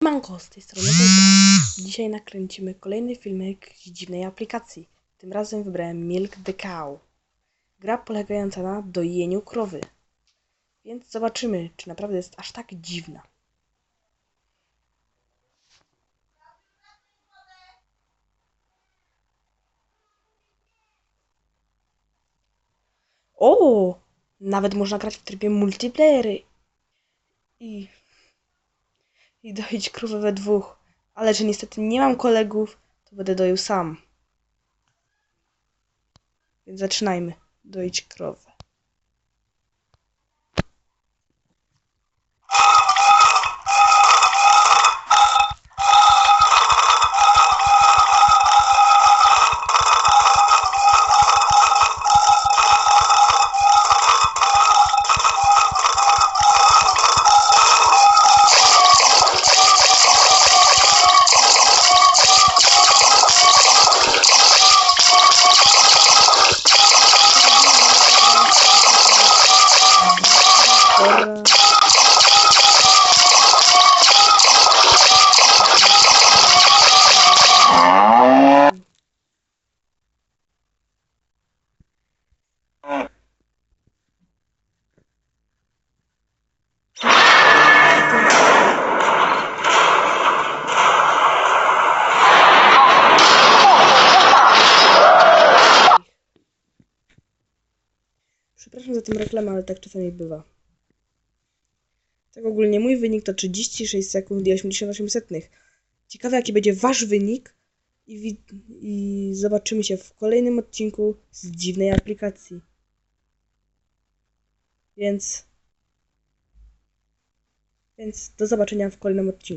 Manko, z tej strony Wojta. Dzisiaj nakręcimy kolejny filmik z dziwnej aplikacji. Tym razem wybrałem Milk the Cow. Gra polegająca na dojeniu krowy. Więc zobaczymy, czy naprawdę jest aż tak dziwna. O! Nawet można grać w trybie multiplayer. I i doić krowę we dwóch. Ale że niestety nie mam kolegów, to będę doił sam. Więc zaczynajmy doić krowę. Pora. Przepraszam za tę reklamę, ale tak czasami bywa. Tak ogólnie mój wynik to 36 sekund i 88 setnych. Ciekawe jaki będzie wasz wynik i, i zobaczymy się w kolejnym odcinku z dziwnej aplikacji. Więc więc do zobaczenia w kolejnym odcinku.